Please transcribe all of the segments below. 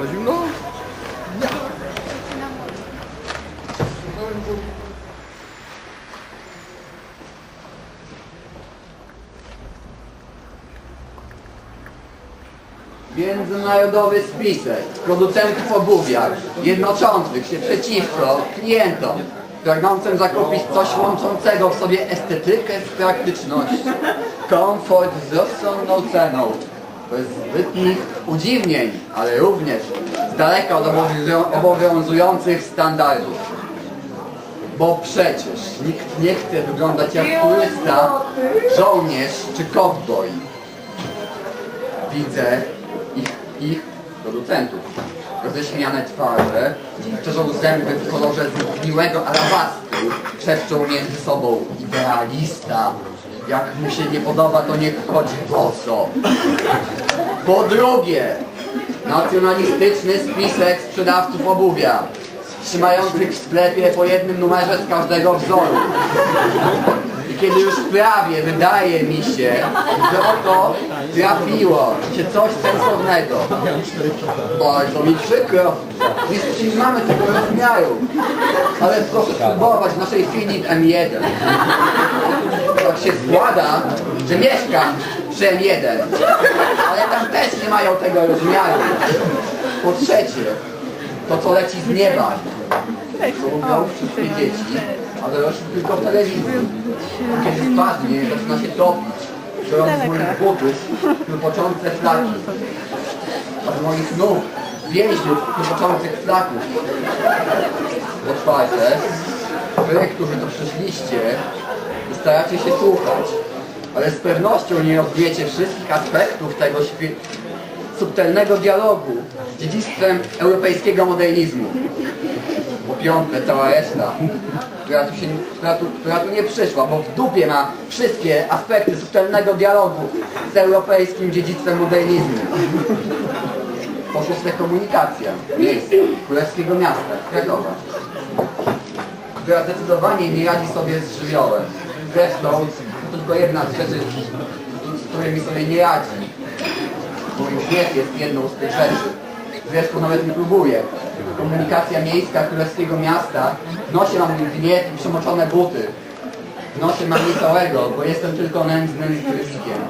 Ale zimno? Międzynarodowy spisek. Producentów obuwia jednoczących się przeciwko klientom pragnącym zakupić coś łączącego w sobie estetykę z praktycznością, komfort z rozsądną ceną, bez zbytnich udziwnień, ale również z daleka od obowiązu- obowiązujących standardów. Bo przecież nikt nie chce wyglądać jak turysta, żołnierz czy kowboj widzę ich, ich producentów. Roześmiane twarze, szczerzą zęby w kolorze zgniłego alabastru, szepczą między sobą idealista. Jak mu się nie podoba, to niech chodzi boso. Po drugie, nacjonalistyczny spisek sprzedawców obuwia, trzymających w sklepie po jednym numerze z każdego wzoru. I kiedy już prawie wydaje mi się, że oto trafiło się coś sensownego. Bardzo mi przykro, niestety nie mamy tego rozmiaru. Ale proszę spróbować naszej Philip M1. Tak się składa, że mieszkam przy M1. Ale tam też nie mają tego rozmiaru. Po trzecie, to co leci z nieba. To lubią wszystkie dzieci, ale już tylko w telewizji. Kiedy spadnie, zaczyna się topić. Biorą z moich butów klupoczące flaki. A z moich nóg więźniów klupoczących flaków. Po czwarte, wy, którzy tu przyszliście, staracie się słuchać, ale z pewnością nie rozwiecie wszystkich aspektów tego subtelnego dialogu z dziedzictwem europejskiego modernizmu. Po piąte, cała reszta, która tu, się, która, tu, która tu nie przyszła, bo w dupie ma wszystkie aspekty subtelnego dialogu z europejskim dziedzictwem modernizmu. Po szóste, komunikacja, miejsce królewskiego miasta, Krakowa, która zdecydowanie nie radzi sobie z żywiołem. Zresztą, to tylko jedna z rzeczy, z którymi sobie nie radzi. Mój gniew jest jedną z tych rzeczy. Zresztą nawet nie próbuję. Komunikacja miejska królewskiego miasta wnosi na mój gniew i przemoczone buty. Wnosi na mnie całego, bo jestem tylko nędznym trybikiem.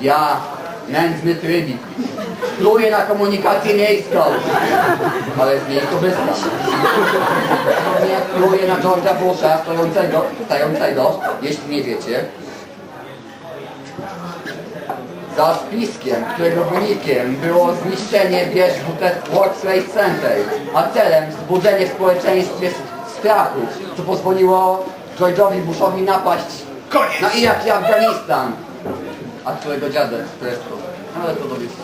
Ja, nędzny trybik. Pluję na komunikację miejską, ale z niej korzysta. Nie pluję na George'a Busha stojącego, stojącego, jeśli nie wiecie, za spiskiem, którego wynikiem było zniszczenie wież World Trade Center, a celem wzbudzenie w społeczeństwie strachu, co pozwoliło George'owi Bushowi napaść na Irak i Afganistan, a którego dziadek zresztą. Ale to dowiecie.